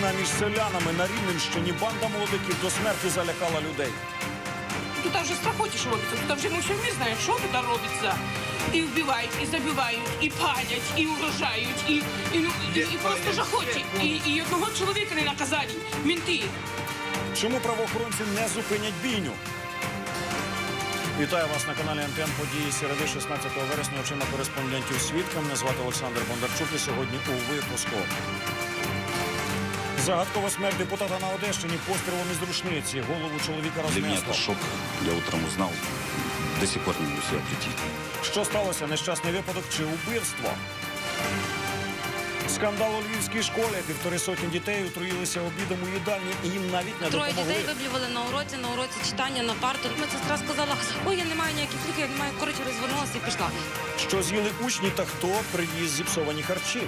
Війна між селянами на Рівненщині банда молодиків до смерті залякала людей. Тут вже страхотіш робиться, тут вже ми все не знаємо, що тут робиться. І вбивають, і забивають, і палять, і угрожають, і, і, ну, і, і просто жахочуть. І, і одного чоловіка не наказали, мінти. Чому правоохоронці не зупинять бійню? Вітаю вас на каналі НТН події середи 16 вересня очима кореспондентів свідкам. Мене звати Олександр Бондарчук і сьогодні у випуску. Загадкова смерть депутата на Одещині пострілом із рушниці. Голову чоловіка Для меня рознесло. шок. Я утром узнал, до сих пор не могу себя прийти. Що сталося? Нещасний випадок чи убивство? Скандал у львівській школі. Півтори сотні дітей отруїлися обідом у їдальні і їм навіть не Троє допомогли. дітей виблювали на уроці, на уроці читання на парту. Медсестра сказала, ой, я не маю ніяких ліків, я не маю. Коротше, розвернулася і пішла. Що з'їли учні та хто привіз зіпсовані харчі?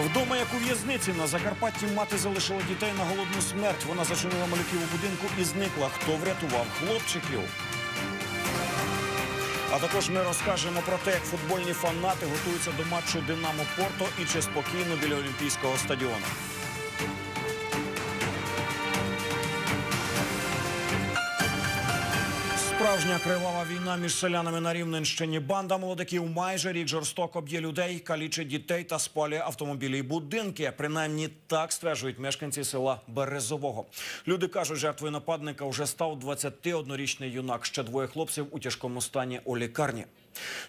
Вдома, як у в'язниці, на Закарпатті мати залишила дітей на голодну смерть. Вона зачинила малюків у будинку і зникла. Хто врятував хлопчиків? А також ми розкажемо про те, як футбольні фанати готуються до матчу Динамо Порто і чи спокійно біля Олімпійського стадіону. Справжня кривава війна між селянами на Рівненщині. Банда молодиків майже рік жорстоко б'є людей, калічить дітей та спалює автомобілі й будинки. Принаймні так стверджують мешканці села Березового. Люди кажуть, жертвою нападника вже став 21-річний юнак. Ще двоє хлопців у тяжкому стані у лікарні.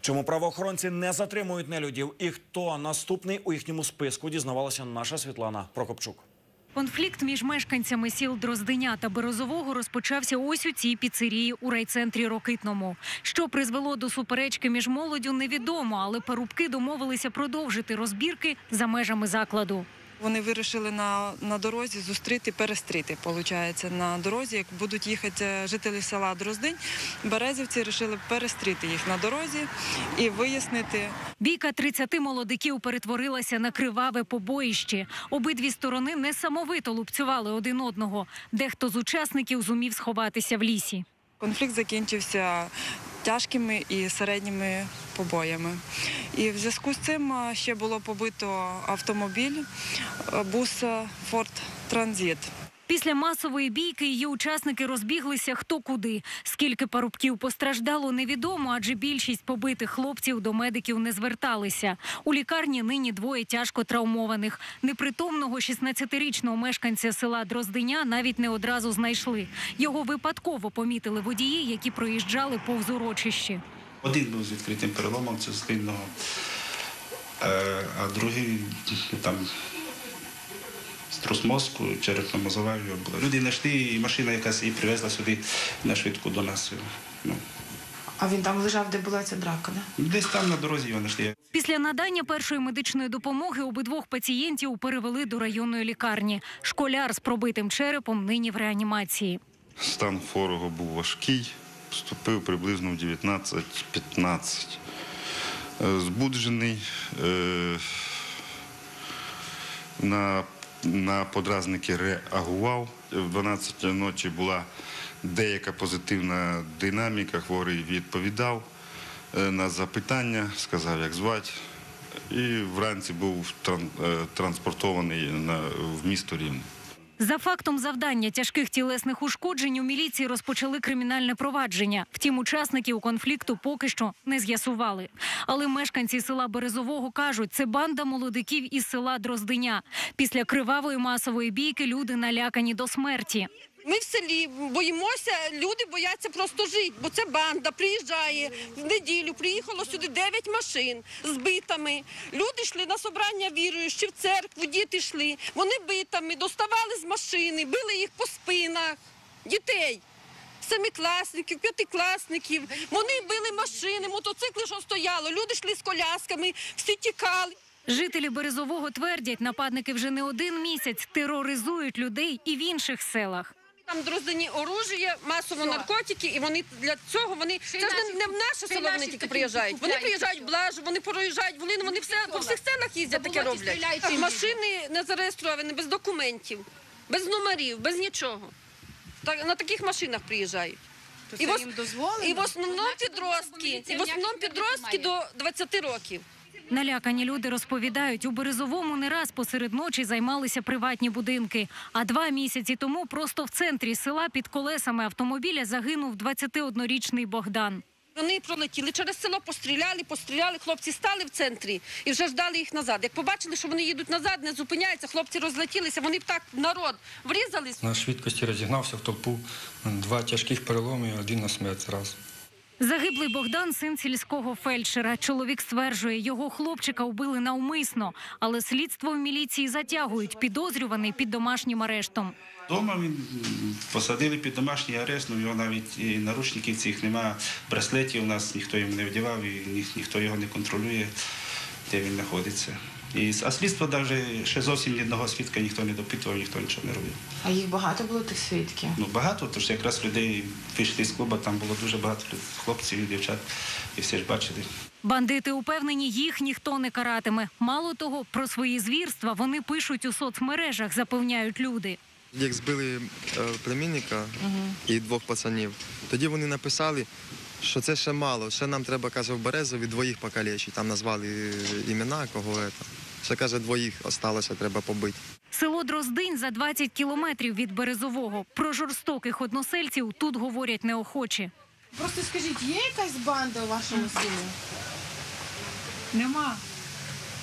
Чому правоохоронці не затримують нелюдів? І хто наступний у їхньому списку? Дізнавалася наша Світлана Прокопчук. Конфлікт між мешканцями сіл Дрозденя та Березового розпочався ось у цій піцерії у райцентрі Рокитному. Що призвело до суперечки між молоддю, невідомо, але парубки домовилися продовжити розбірки за межами закладу. Вони вирішили на, на дорозі зустріти, перестріти. Получається, на дорозі, як будуть їхати е, жителі села Дроздень, березівці вирішили перестріти їх на дорозі і вияснити, Бійка 30 молодиків перетворилася на криваве побоїще. Обидві сторони несамовито лупцювали один одного. Дехто з учасників зумів сховатися в лісі. Конфлікт закінчився тяжкими і середніми побоями. І в зв'язку з цим ще було побито автомобіль, бус Форд Транзит. Після масової бійки її учасники розбіглися хто куди. Скільки парубків постраждало, невідомо, адже більшість побитих хлопців до медиків не зверталися. У лікарні нині двоє тяжко травмованих. Непритомного 16-річного мешканця села Дрозденя навіть не одразу знайшли. Його випадково помітили водії, які проїжджали повз урочище. Один був з відкритим переломом сильного, е, а другий там струс мозку, черепно-мозова його була. Люди знайшли, і машина якась і привезла сюди на швидку до нас. Ну, А він там лежав, де була ця драка, да? десь там на дорозі його знайшли. Після надання першої медичної допомоги обидвох пацієнтів перевели до районної лікарні. Школяр з пробитим черепом нині в реанімації. Стан хворого був важкий, вступив приблизно в 19-15. Е, Збуджений. е, На, на подразники реагував. В 12 ночі була деяка позитивна динаміка, хворий відповідав е, на запитання, сказав, як звати. І вранці був е, транспортований в місто Рівне. За фактом завдання тяжких тілесних ушкоджень у міліції розпочали кримінальне провадження. Втім, учасників конфлікту поки що не з'ясували. Але мешканці села Березового кажуть, це банда молодиків із села Дрозденя. Після кривавої масової бійки люди налякані до смерті. Ми в селі боїмося, люди бояться просто жити, бо це банда приїжджає в неділю. Приїхало сюди 9 машин з битами. Люди йшли на собрання віруючі, в церкву, діти йшли. Вони битами доставали з машини, били їх по спинах. Дітей. Семикласників, п'ятикласників. Вони били машини, мотоцикли, що стояло. Люди йшли з колясками, всі тікали. Жителі Березового твердять, нападники вже не один місяць тероризують людей і в інших селах. Там дроздені оружія, масово наркотики, і вони для цього вони це ж не, не в наше село вони тільки приїжджають. Вони приїжджають в Блажу, вони проїжджають Волину, вони все по всіх селах їздять, таке роблять. Машини не зареєстровані, без документів, без номерів, без нічого. Так на таких машинах приїжджають. І в, ос- і в основному підростки, і в основному підростки до 20 років. Налякані люди розповідають, у Березовому не раз посеред ночі займалися приватні будинки. А два місяці тому просто в центрі села під колесами автомобіля загинув 21-річний Богдан. Вони пролетіли через село, постріляли, постріляли. Хлопці стали в центрі і вже ждали їх назад. Як побачили, що вони їдуть назад, не зупиняються, хлопці розлетілися. Вони б так народ врізались. На швидкості розігнався в толпу. Два тяжких переломи, один на смерть зразу. Загиблий Богдан син сільського фельдшера. Чоловік стверджує, його хлопчика вбили навмисно, але слідство в міліції затягують. Підозрюваний під домашнім арештом. Дома він посадили під домашній арест, ну його навіть і наручників цих немає, браслетів у нас ніхто йому не вдівав, і ні, ніхто його не контролює, де він знаходиться. І, а слідство навіть ще зовсім ні одного свідка ніхто не допитував, ніхто нічого не робив. А їх багато було тих свідків? Ну багато, тож якраз людей вийшли з клубу, там було дуже багато хлопців і дівчат, і всі ж бачили. Бандити упевнені, їх ніхто не каратиме. Мало того, про свої звірства вони пишуть у соцмережах, запевняють люди. Як збили е, племінника і двох пацанів, тоді вони написали, що це ще мало, ще нам треба, каже, в Березові двоїх покалечити. Там назвали е, імена, кого це. Ще каже, двоїх осталося, треба побити. Село Дроздинь за 20 кілометрів від Березового. Про жорстоких односельців тут говорять неохоче. Просто скажіть, є якась банда у вашому селі? Нема.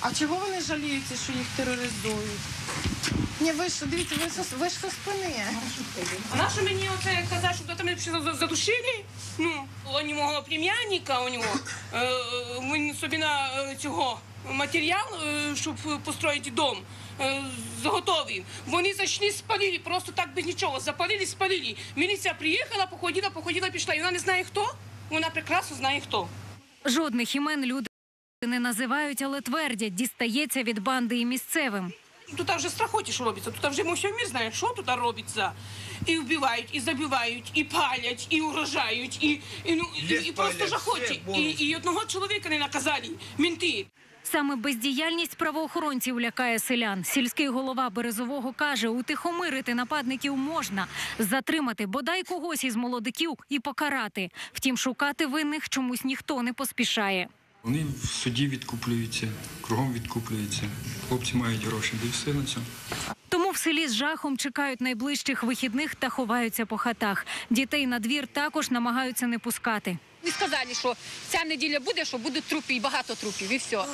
А чого вони жаліються, що їх тероризують? Ні, ви ж дивіться, ви, со- ви ж со спини. А на що мені оце казати, що там мене за- задушили? Ну, у мого племянника, у нього, е, е, він собі на е, цього матеріал, е, щоб построїти дом, е, заготовив. Вони зайшли, спалили, просто так без нічого. Запалили, спалили. Міліція приїхала, походила, походила, пішла. І вона не знає хто. Вона прекрасно знає хто. Жодних імен люди не називають, але твердять, дістається від банди і місцевим. Тут вже страхоті, що робиться. Тут вже ми мір знає, що тут робиться. І вбивають, і забивають, і палять, і угрожають, і, і, ну, і, і просто жахоті. І, і одного чоловіка не наказали, мінти. Саме бездіяльність правоохоронців лякає селян. Сільський голова Березового каже, утихомирити нападників можна, затримати бодай когось із молодиків і покарати. Втім, шукати винних чомусь ніхто не поспішає. Вони в суді відкуплюються, кругом відкуплюються. Хлопці мають гроші, де все на цьому. Тому в селі з жахом чекають найближчих вихідних та ховаються по хатах. Дітей на двір також намагаються не пускати. І сказали, що ця неділя буде, що будуть трупи, і багато трупів, і все.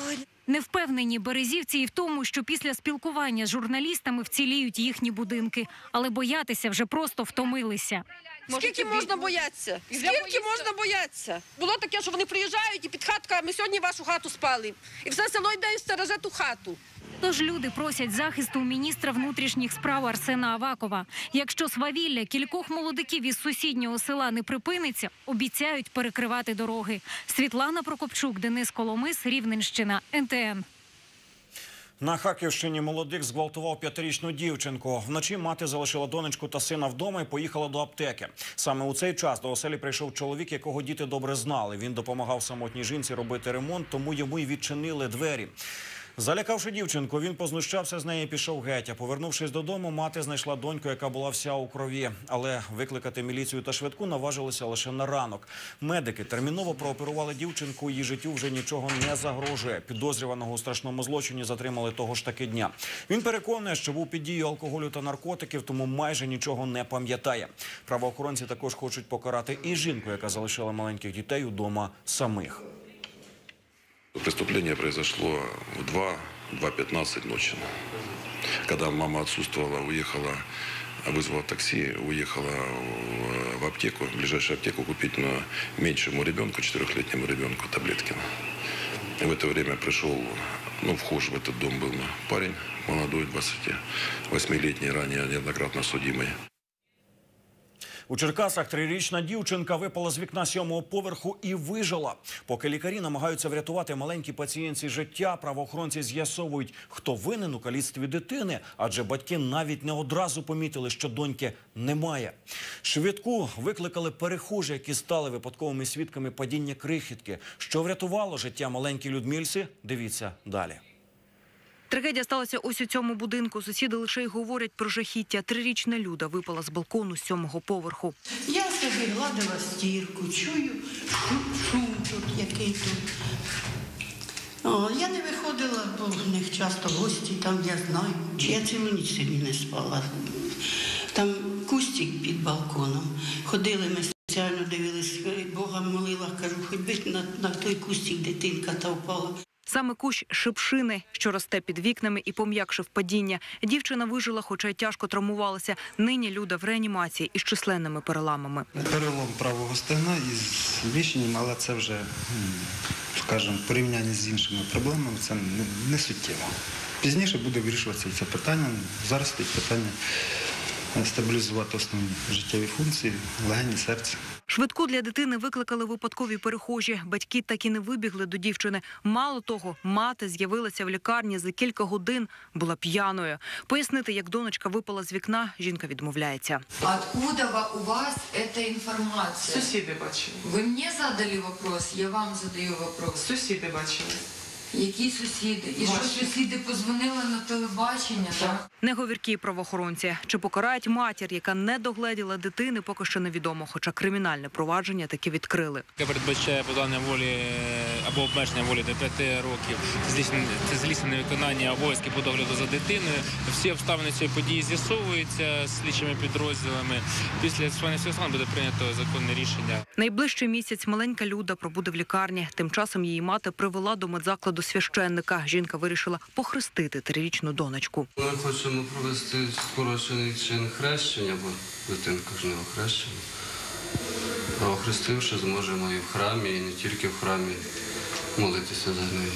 Не впевнені березівці і в тому, що після спілкування з журналістами вціліють їхні будинки, але боятися вже просто втомилися. Скільки можна боятися? Скільки можна боятися? Було таке, що вони приїжджають і під хаткою, ми сьогодні вашу хату спали. І все село йде і стереже ту хату. Тож люди просять захисту міністра внутрішніх справ Арсена Авакова. Якщо свавілля кількох молодиків із сусіднього села не припиниться, обіцяють перекривати дороги. Світлана Прокопчук, Денис Коломис, Рівненщина, НТН. На Харківщині молодик зґвалтував п'ятирічну дівчинку. Вночі мати залишила донечку та сина вдома і поїхала до аптеки. Саме у цей час до оселі прийшов чоловік, якого діти добре знали. Він допомагав самотній жінці робити ремонт, тому йому й відчинили двері. Залякавши дівчинку, він познущався з неї і пішов геть. А повернувшись додому, мати знайшла доньку, яка була вся у крові. Але викликати міліцію та швидку наважилися лише на ранок. Медики терміново прооперували дівчинку. Її життю вже нічого не загрожує. Підозрюваного у страшному злочині затримали того ж таки дня. Він переконує, що був під дією алкоголю та наркотиків, тому майже нічого не пам'ятає. Правоохоронці також хочуть покарати і жінку, яка залишила маленьких дітей удома самих. Преступление произошло в 2, 2.15 ночи. Когда мама отсутствовала, уехала, вызвала такси, уехала в, в аптеку, в ближайшую аптеку купить на меньшему ребенку, четырехлетнему ребенку таблетки. И в это время пришел, ну, вхож в этот дом был парень молодой, 28-летний, ранее неоднократно судимый. У Черкасах трирічна дівчинка випала з вікна сьомого поверху і вижила. Поки лікарі намагаються врятувати маленькій пацієнтці життя, правоохоронці з'ясовують, хто винен у каліцтві дитини, адже батьки навіть не одразу помітили, що доньки немає. Швидку викликали перехожі, які стали випадковими свідками падіння крихітки. Що врятувало життя маленькій Людмильці? Дивіться далі. Трагедія сталася ось у цьому будинку. Сусіди лише й говорять про жахіття. Трирічна люда випала з балкону сьомого поверху. Я собі гладила стірку, чую шум, який тут. Я не виходила, бо в них часто гості, там я знаю. Чи Я цілу ніч сьогодні не спала. Там кустик під балконом. Ходили ми спеціально дивились, Бога молила, кажу, хоч би на, на той кустик дитинка та впала. Саме кущ шипшини, що росте під вікнами і пом'якшив падіння. Дівчина вижила, хоча й тяжко травмувалася. Нині Люда в реанімації із численними переламами. Перелом правого стегна із віщенням, але це вже, скажімо, в порівнянні з іншими проблемами це не, суттєво. Пізніше буде вирішуватися це питання. Зараз стоїть питання стабілізувати основні життєві функції, легені, серце. Швидку для дитини викликали випадкові перехожі. Батьки так і не вибігли до дівчини. Мало того, мати з'явилася в лікарні за кілька годин, була п'яною. Пояснити, як донечка випала з вікна, жінка відмовляється. Откуда у вас ця інформація? Сусіди бачили. Ви мені задали вопрос, я вам задаю вопрос. Сусіди бачили. Які сусіди? І що сусіди позвонили на телебачення, так? Неговіркі правоохоронці чи покарають матір, яка не догледіла дитини, поки що невідомо. Хоча кримінальне провадження таки відкрили. яке передбачає позбавлення волі е, або обмеження волі до 5 років. Це злісне, це злісне невиконання обов'язків по догляду за дитиною. Всі обставини цієї події з'ясовуються слідчими підрозділами. Після всіх обставин буде прийнято законне рішення. Найближчий місяць маленька Люда пробуде в лікарні. Тим часом її мати привела до медзакладу священника. Жінка вирішила похрестити трирічну донечку. Ми хочемо провести скорочений чин хрещення, бо дитинка ж не охрещена. А охрестивши, зможемо і в храмі, і не тільки в храмі молитися за неї.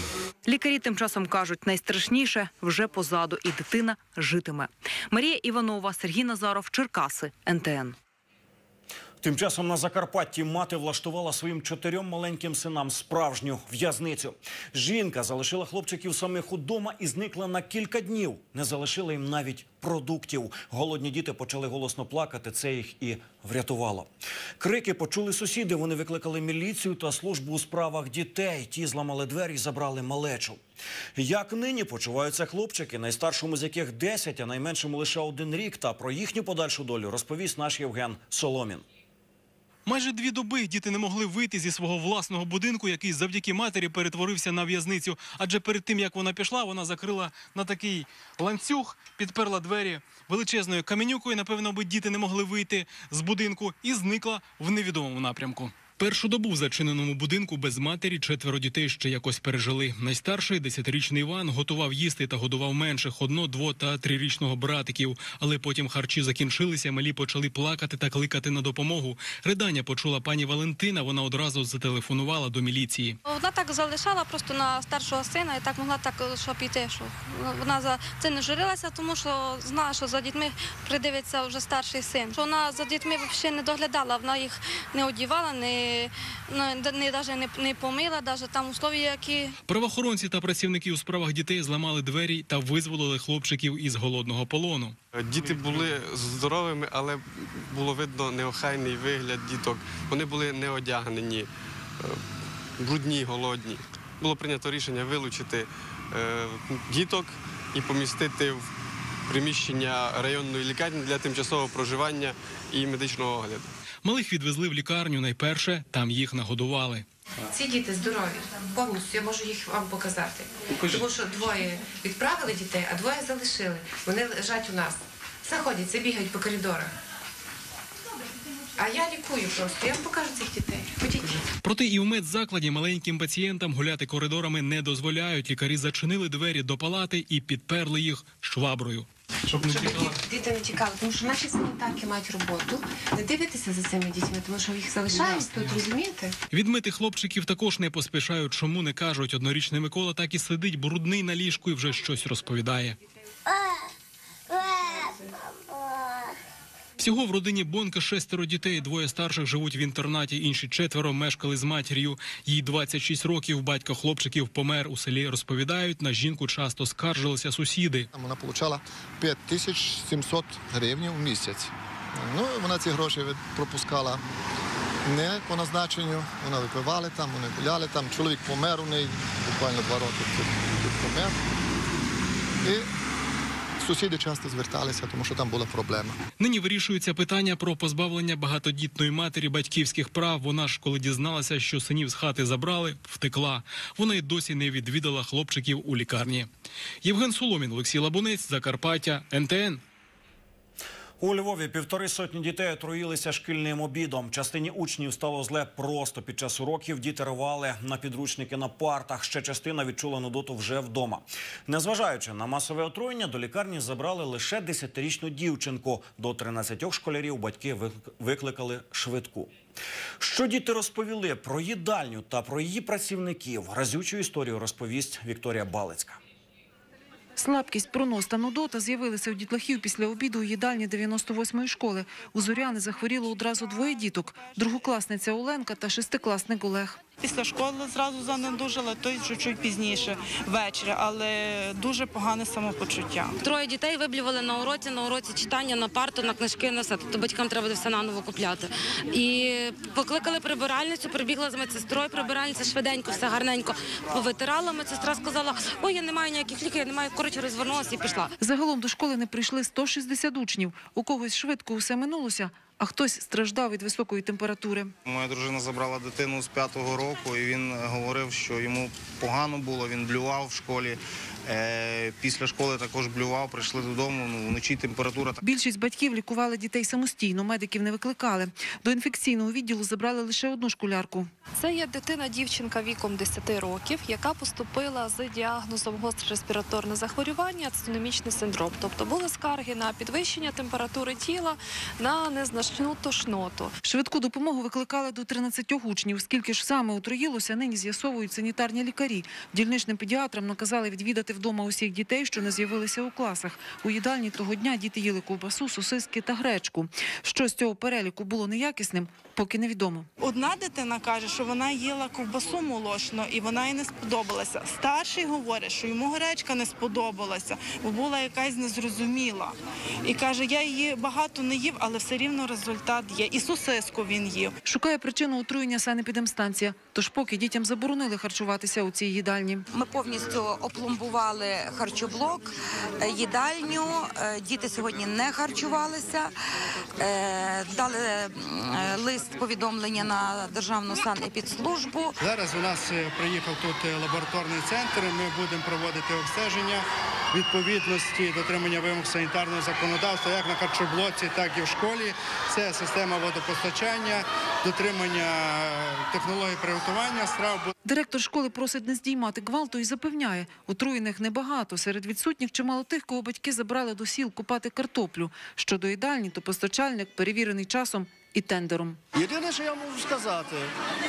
Лікарі тим часом кажуть, найстрашніше вже позаду, і дитина житиме. Марія Іванова, Сергій Назаров, Черкаси, НТН. Тим часом на Закарпатті мати влаштувала своїм чотирьом маленьким синам справжню в'язницю. Жінка залишила хлопчиків самих удома і зникла на кілька днів. Не залишила їм навіть продуктів. Голодні діти почали голосно плакати. Це їх і врятувало. Крики почули сусіди. Вони викликали міліцію та службу у справах дітей. Ті зламали двері і забрали малечу. Як нині почуваються хлопчики, найстаршому з яких 10, а найменшому лише один рік. Та про їхню подальшу долю розповість наш Євген Соломін. Майже дві доби діти не могли вийти зі свого власного будинку, який завдяки матері перетворився на в'язницю. Адже перед тим як вона пішла, вона закрила на такий ланцюг, підперла двері величезною каменюкою. Напевно, би діти не могли вийти з будинку, і зникла в невідомому напрямку. Першу добу в зачиненому будинку без матері четверо дітей ще якось пережили. Найстарший десятирічний Іван готував їсти та годував менших одно, дво та трирічного братиків. Але потім харчі закінчилися. Малі почали плакати та кликати на допомогу. Ридання почула пані Валентина. Вона одразу зателефонувала до міліції. Вона так залишала просто на старшого сина і так могла так що піти. Що вона за це не журилася, тому що знала, що за дітьми придивиться вже старший син. Що вона за дітьми взагалі не доглядала, вона їх не одівала, не, не, не, навіть не, не помила, навіть там условия, які Правоохоронці та працівники у справах дітей зламали двері та визволили хлопчиків із голодного полону. Діти були здоровими, але було видно неохайний вигляд діток. Вони були не одягнені, е, брудні, голодні. Було прийнято рішення вилучити е, діток і помістити в приміщення районної лікарні для тимчасового проживання і медичного огляду. Малих відвезли в лікарню. Найперше там їх нагодували. Ці діти здорові, повністю я можу їх вам показати. Тому що двоє відправили дітей, а двоє залишили. Вони лежать у нас. Знаходяться, бігають по коридорах. А я лікую просто. Я вам покажу цих дітей. Ходіть. Проте і в медзакладі маленьким пацієнтам гуляти коридорами не дозволяють. Лікарі зачинили двері до палати і підперли їх шваброю. Щоб не Щоб діти, діти не тікали, тому що наші санітарки мають роботу. Не дивитися за цими дітьми, тому що їх залишають тут, розумієте? Відмити хлопчиків також не поспішають. Чому не кажуть? Однорічний Микола так і сидить брудний на ліжку і вже щось розповідає. Всього в родині Бонка шестеро дітей. Двоє старших живуть в інтернаті, інші четверо мешкали з матір'ю. Їй 26 років. Батько хлопчиків помер у селі. Розповідають, на жінку часто скаржилися сусіди. Вона отримала 5700 гривень в місяць. Ну, вона ці гроші пропускала не по назначенню. Вона випивали там, вони гуляли там. Чоловік помер у неї, буквально два роки тут помер. І Сусіди часто зверталися, тому що там була проблема. Нині вирішується питання про позбавлення багатодітної матері батьківських прав. Вона ж, коли дізналася, що синів з хати забрали, втекла. Вона й досі не відвідала хлопчиків у лікарні. Євген Соломін, Олексій Лабунець, Закарпаття, НТН. У Львові півтори сотні дітей отруїлися шкільним обідом. Частині учнів стало зле просто під час уроків. Діти рвали на підручники на партах. Ще частина відчула нудоту вже вдома. Незважаючи на масове отруєння, до лікарні забрали лише 10-річну дівчинку. До 13 школярів батьки викликали швидку. Що діти розповіли про їдальню та про її працівників? Разючу історію розповість Вікторія Балицька. Слабкість, пронос та нудота з'явилися у дітлахів після обіду у їдальні 98-ї школи. У Зоряни захворіло одразу двоє діток – другокласниця Оленка та шестикласник Олег. Після школи зразу занедужала, той чуть-чуть пізніше ввечері, але дуже погане самопочуття. Троє дітей виблювали на уроці, на уроці читання, на парту, на книжки, на все. Тобто батькам треба буде все наново купляти. І покликали прибиральницю, прибігла з медсестрою, прибиральниця швиденько, все гарненько повитирала. Медсестра сказала, ой, я не маю ніяких ліків, я не маю, коротше, розвернулася і пішла. Загалом до школи не прийшли 160 учнів. У когось швидко усе минулося, а хтось страждав від високої температури. Моя дружина забрала дитину з п'ятого року, і він говорив, що йому погано було, він блював в школі. Е, Після школи також блював, прийшли додому, ну, вночі температура Більшість батьків лікували дітей самостійно, медиків не викликали. До інфекційного відділу забрали лише одну школярку. Це є дитина, дівчинка віком 10 років, яка поступила з діагнозом гостре респіраторне захворювання, ациномічний синдром. Тобто були скарги на підвищення температури тіла, на незначну тошноту. Швидку допомогу викликали до 13 учнів. Скільки ж саме отруїлося, нині з'ясовують санітарні лікарі. Дільничним педіатрам наказали відвідати вдома усіх дітей, що не з'явилися у класах. У їдальні того дня діти їли ковбасу, сосиски та гречку. Що з цього переліку було неякісним, поки невідомо. Одна дитина каже, що вона їла ковбасу молочну і вона їй не сподобалася. Старший говорить, що йому гречка не сподобалася, бо була якась незрозуміла. І каже, я її багато не їв, але все рівно результат є. І сосиску він їв. Шукає причину отруєння санепідемстанція. Тож поки дітям заборонили харчуватися у цій їдальні. Ми повністю опломбували харчоблок, е, їдальню. Е, Діти сьогодні не харчувалися. Е, Дали лист повідомлення на державну санепідслужбу. Зараз у нас приїхав тут лабораторний центр. Ми будемо проводити обстеження відповідності дотримання вимог санітарного законодавства, як на харчоблоці, так і в школі. Це система водопостачання, дотримання е, технологій приготування страв. Директор школи просить не здіймати гвалту і запевняє, отруєних небагато. Серед відсутніх чимало тих, кого батьки забрали до сіл купати картоплю. Щодо їдальні, то постачальник перевірений часом і тендером. Єдине, що я можу сказати,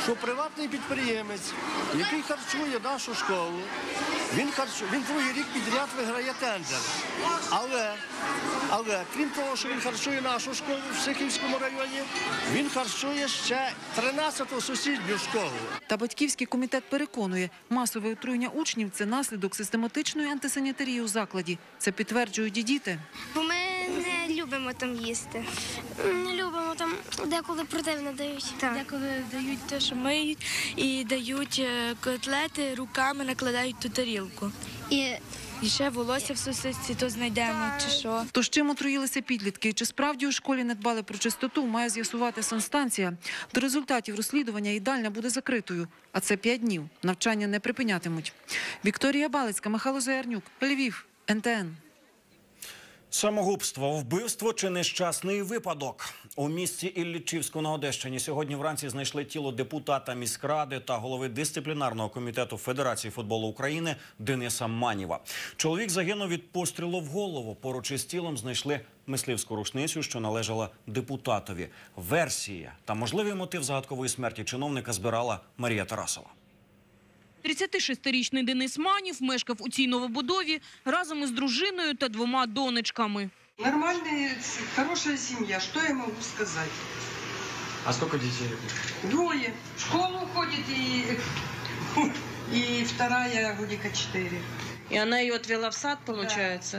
що приватний підприємець, який харчує нашу школу, він харчу, він другий рік підряд виграє тендер. Але, але крім того, що він харчує нашу школу в Сихівському районі, він харчує ще 13-ту сусідню школу. Та батьківський комітет переконує, масове отруєння учнів – це наслідок систематичної антисанітарії у закладі. Це підтверджують і діти. Бо ми не любимо там їсти. Не любимо там деколи противно дають. Деколи дають те, що миють, і дають е, котлети, руками накладають ту тарілку. І, і ще волосся в сосисці, то знайдемо чи що. Тож чим отруїлися підлітки? Чи справді у школі не дбали про чистоту, має з'ясувати санстанція. До результатів розслідування їдальня буде закритою. А це п'ять днів. Навчання не припинятимуть. Вікторія Балицька, Михайло Заярнюк, Львів, НТН. Самогубство, вбивство чи нещасний випадок у місті Іллічівську на Одещині сьогодні вранці знайшли тіло депутата міськради та голови дисциплінарного комітету Федерації футболу України Дениса Маніва. Чоловік загинув від пострілу в голову. Поруч із тілом знайшли мисливську рушницю, що належала депутатові. Версія та можливий мотив загадкової смерті чиновника збирала Марія Тарасова. 36-річний Денис Манів мешкав у цій новобудові разом із дружиною та двома донечками. Нормальная, хорошая семья, что я могу сказать? А сколько детей? Двое. В школу ходит и, и вторая годика четыре. І вона її відвела в сад, виходить?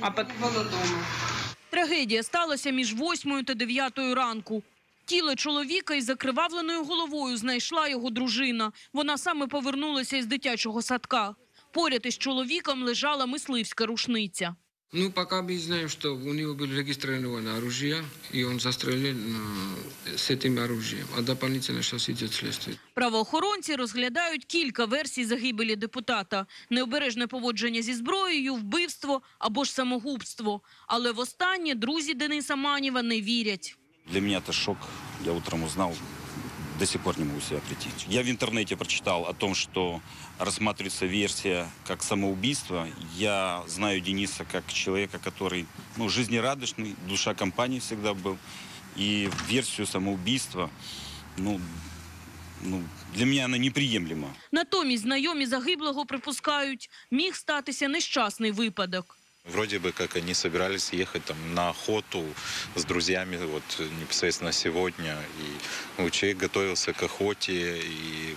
А пот... Была дома. Трагедія сталася між 8 та 9 ранку. Тіло чоловіка із закривавленою головою знайшла його дружина. Вона саме повернулася із дитячого садка. Поряд із чоловіком лежала мисливська рушниця. Ну, пока мы знаем, что у него было регистрировано оружие, и он застрелил э, с этим оружием. А дополнительно сейчас идет следствие. Правоохоронці розглядають кілька версій загибелі депутата: необережне поводження зі зброєю, вбивство або ж самогубство. Але в останнє друзі Дениса Манєва не вірять. Для меня это шок. Я утром узнал, до сих пор не могу себя прийти. Я в интернете прочитал о том, что рассматривается версия как самоубийство. Я знаю Дениса как человека, который ну, жизнерадостный, душа компании всегда был. И версию самоубийства, ну, ну, для меня она неприемлема. Натомість знайомі загиблого припускають, міг статися нещасний випадок. Вроде бы как они собирались ехать там на охоту с друзьями вот непосредственно сегодня. И ну, человек готовился к охоте и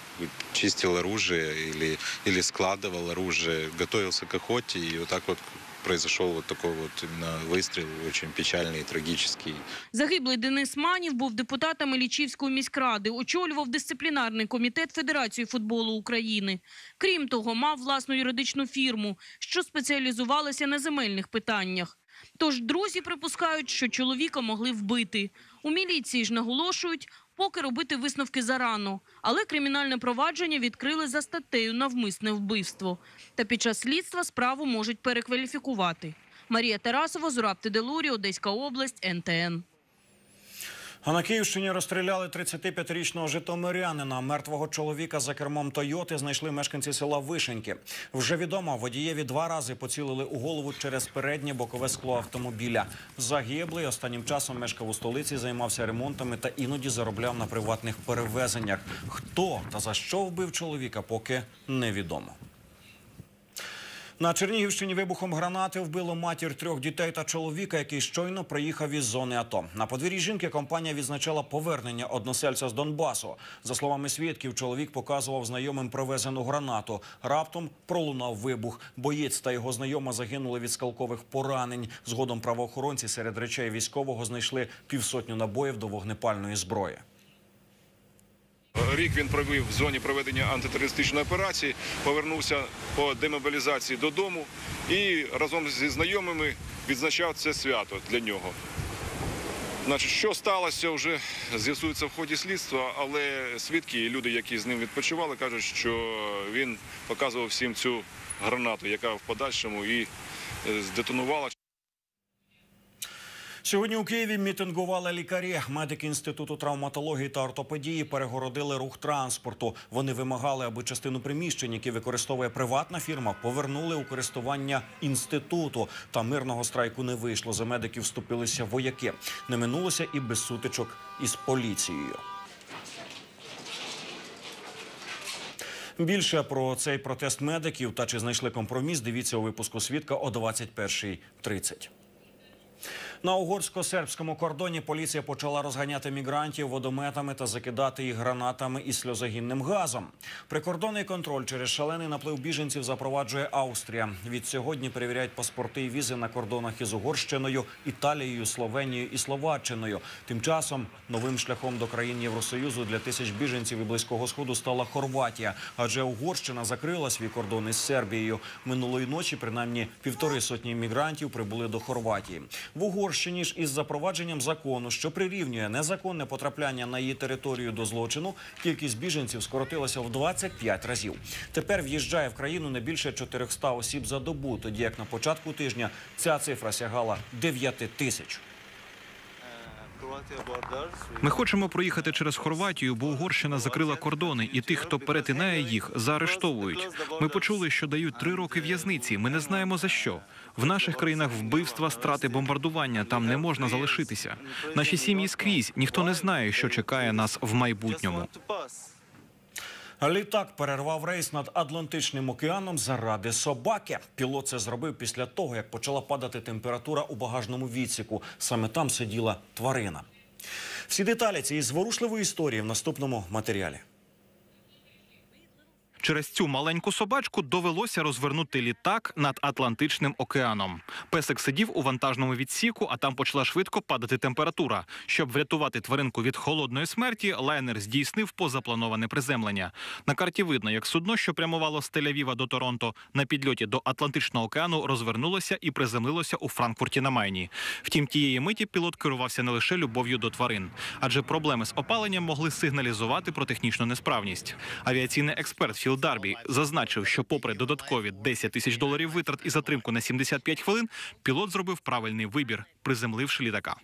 чистил оружие или, или складывал оружие, готовился к охоте. И вот так вот произошел вот такой вот именно выстрел, очень печальный трагический. Загиблий Денис Манів був депутатом Ілічівської міськради, очолював дисциплінарний комітет Федерації футболу України. Крім того, мав власну юридичну фірму, що спеціалізувалася на земельних питаннях. Тож друзі припускають, що чоловіка могли вбити. У міліції ж наголошують, поки робити висновки зарано. Але кримінальне провадження відкрили за статтею «Навмисне вбивство». Та під час слідства справу можуть перекваліфікувати. Марія Тарасова, Зураб Теделурі, Одеська область, НТН. А на Київщині розстріляли 35-річного житомирянина. Мертвого чоловіка за кермом Тойоти знайшли мешканці села Вишеньки. Вже відомо, водієві два рази поцілили у голову через переднє бокове скло автомобіля. Загиблий останнім часом мешкав у столиці, займався ремонтами та іноді заробляв на приватних перевезеннях. Хто та за що вбив чоловіка, поки невідомо. На Чернігівщині вибухом гранати вбило матір трьох дітей та чоловіка, який щойно приїхав із зони АТО. На подвір'ї жінки компанія відзначала повернення односельця з Донбасу. За словами свідків, чоловік показував знайомим привезену гранату. Раптом пролунав вибух. Боєць та його знайома загинули від скалкових поранень. Згодом правоохоронці серед речей військового знайшли півсотню набоїв до вогнепальної зброї. Рік він провів в зоні проведення антитерористичної операції, повернувся по демобілізації додому і разом зі знайомими відзначав це свято для нього. Значить, що сталося, вже з'ясується в ході слідства, але свідки і люди, які з ним відпочивали, кажуть, що він показував всім цю гранату, яка в подальшому і е, здетонувала. Сьогодні у Києві мітингували лікарі. Медики інституту травматології та ортопедії перегородили рух транспорту. Вони вимагали, аби частину приміщень, які використовує приватна фірма, повернули у користування інституту. Та мирного страйку не вийшло. За медиків вступилися вояки. Не минулося і без сутичок із поліцією. Більше про цей протест медиків та чи знайшли компроміс. Дивіться у випуску свідка о 21.30. На угорсько-сербському кордоні поліція почала розганяти мігрантів водометами та закидати їх гранатами і сльозогінним газом. Прикордонний контроль через шалений наплив біженців запроваджує Австрія. Від сьогодні перевіряють паспорти і візи на кордонах із Угорщиною, Італією, Словенією і Словаччиною. Тим часом новим шляхом до країн Євросоюзу для тисяч біженців і близького сходу стала Хорватія, адже Угорщина закрила свій кордон із Сербією. Минулої ночі принаймні півтори сотні мігрантів прибули до Хорватії. В Угорщині ж із запровадженням закону, що прирівнює незаконне потрапляння на її територію до злочину, кількість біженців скоротилася в 25 разів. Тепер в'їжджає в країну не більше 400 осіб за добу, тоді як на початку тижня ця цифра сягала 9 тисяч. Ми хочемо проїхати через Хорватію, бо Угорщина закрила кордони, і тих, хто перетинає їх, заарештовують. Ми почули, що дають три роки в'язниці. Ми не знаємо за що. В наших країнах вбивства, страти, бомбардування там не можна залишитися. Наші сім'ї скрізь ніхто не знає, що чекає нас в майбутньому. Літак перервав рейс над Атлантичним океаном заради собаки. Пілот це зробив після того, як почала падати температура у багажному відсіку. Саме там сиділа тварина. Всі деталі цієї зворушливої історії в наступному матеріалі. Через цю маленьку собачку довелося розвернути літак над Атлантичним океаном. Песик сидів у вантажному відсіку, а там почала швидко падати температура. Щоб врятувати тваринку від холодної смерті, лайнер здійснив позаплановане приземлення. На карті видно, як судно, що прямувало з Тель-Авіва до Торонто, на підльоті до Атлантичного океану розвернулося і приземлилося у Франкфурті на Майні. Втім, тієї миті пілот керувався не лише любов'ю до тварин, адже проблеми з опаленням могли сигналізувати про технічну несправність. Авіаційний експерт Філ Дарбі зазначив, що, попри додаткові 10 тисяч доларів витрат і затримку на 75 хвилин, пілот зробив правильний вибір, приземливши літака.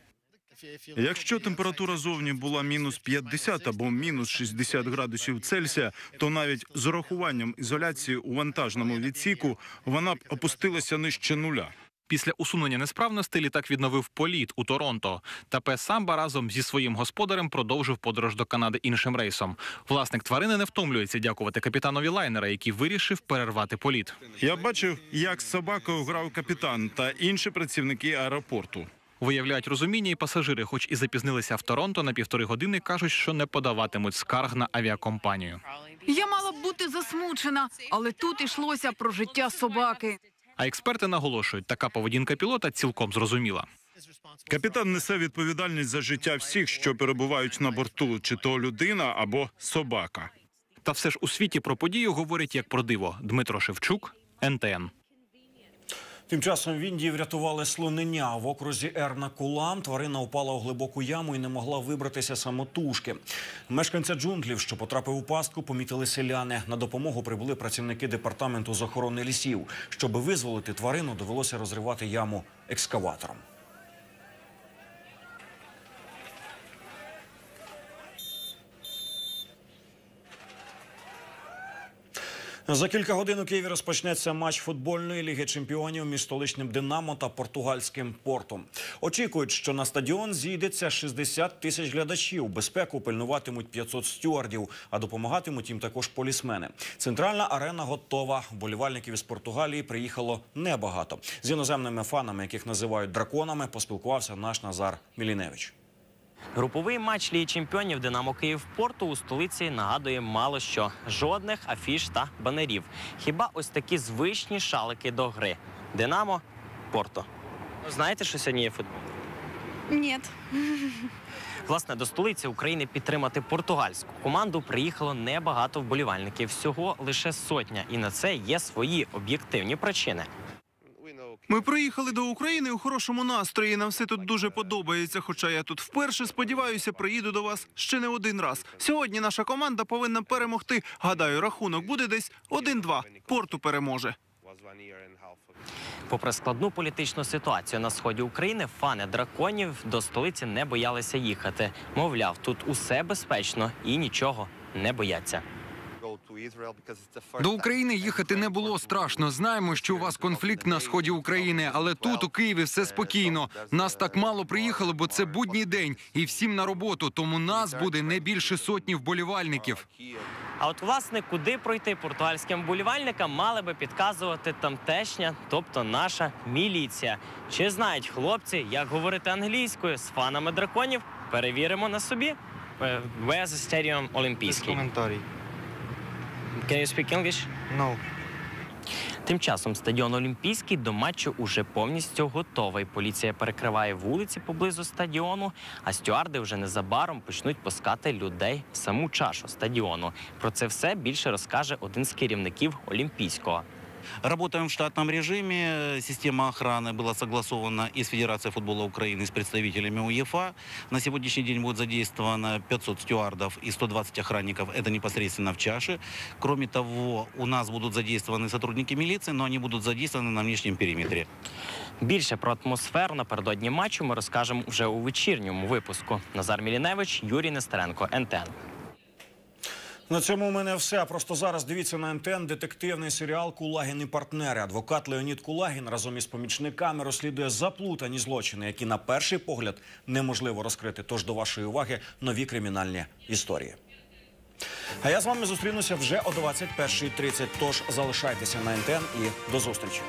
Якщо температура зовні була мінус 50 або мінус 60 градусів Цельсія, то навіть з урахуванням ізоляції у вантажному відсіку вона б опустилася нижче нуля. Після усунення несправностей літак відновив політ у Торонто. Та пес Самба разом зі своїм господарем продовжив подорож до Канади іншим рейсом. Власник тварини не втомлюється дякувати капітанові лайнера, який вирішив перервати політ. Я бачив, як з собакою грав капітан та інші працівники аеропорту. Виявляють розуміння, і пасажири, хоч і запізнилися в Торонто на півтори години, кажуть, що не подаватимуть скарг на авіакомпанію. Я мала б бути засмучена, але тут йшлося про життя собаки. А експерти наголошують, така поведінка пілота цілком зрозуміла. Капітан несе відповідальність за життя всіх, що перебувають на борту, чи то людина або собака. Та все ж у світі про подію говорять як про диво. Дмитро Шевчук, НТН. Тим часом в Індії врятували слонення в окрузі Ерна Кулам. Тварина упала у глибоку яму і не могла вибратися самотужки. Мешканця джунглів, що потрапив у пастку, помітили селяни. На допомогу прибули працівники департаменту з охорони лісів. Щоби визволити тварину, довелося розривати яму екскаватором. За кілька годин у Києві розпочнеться матч футбольної ліги чемпіонів між столичним Динамо та португальським портом. Очікують, що на стадіон зійдеться 60 тисяч глядачів. Безпеку пильнуватимуть 500 стюардів, а допомагатимуть їм також полісмени. Центральна арена готова. Болівальників із Португалії приїхало небагато. З іноземними фанами, яких називають драконами, поспілкувався наш Назар Міліневич. Груповий матч Ліги чемпіонів Динамо Київ Порту у столиці нагадує мало що жодних афіш та банерів. Хіба ось такі звичні шалики до гри. Динамо Порто. Знаєте, що сьогодні є футбол? Ні. Власне, до столиці України підтримати португальську команду приїхало небагато вболівальників. Всього лише сотня, і на це є свої об'єктивні причини. Ми приїхали до України у хорошому настрої. Нам все тут дуже подобається. Хоча я тут вперше сподіваюся, приїду до вас ще не один раз. Сьогодні наша команда повинна перемогти. Гадаю, рахунок буде десь 1-2. Порту переможе. Попри складну політичну ситуацію на сході України, фани драконів до столиці не боялися їхати. Мовляв, тут усе безпечно і нічого не бояться. До України їхати не було страшно. Знаємо, що у вас конфлікт на сході України, але тут у Києві все спокійно. Нас так мало приїхало, бо це будній день, і всім на роботу. Тому нас буде не більше сотні вболівальників. А от власне, куди пройти португальським вболівальникам, мали би підказувати тамтешня, тобто наша міліція. Чи знають хлопці, як говорити англійською з фанами драконів? Перевіримо на собі. Е, Where's the stadium Олімпійський? Коментарій. Can you speak English? No. Тим часом стадіон Олімпійський до матчу уже повністю готовий. Поліція перекриває вулиці поблизу стадіону, а стюарди вже незабаром почнуть пускати людей в саму чашу стадіону. Про це все більше розкаже один з керівників Олімпійського. Работаем в штатном режиме. Система охраны была согласована и с Федерацией футбола Украины, и с представителями УЕФА. На сегодняшний день будет задействовано 500 стюардов и 120 охранников. Это непосредственно в чаше. Кроме того, у нас будут задействованы сотрудники милиции, но они будут задействованы на внешнем периметре. Більше про атмосферу напередодні матчу ми розкажемо вже у вечірньому випуску. Назар Міліневич, Юрій Нестеренко, НТН. На цьому у мене все. Просто зараз дивіться на НТН детективний серіал Кулагін і партнери. Адвокат Леонід Кулагін разом із помічниками розслідує заплутані злочини, які на перший погляд неможливо розкрити. Тож до вашої уваги нові кримінальні історії. А я з вами зустрінуся вже о 21.30. Тож залишайтеся на НТН і до зустрічі.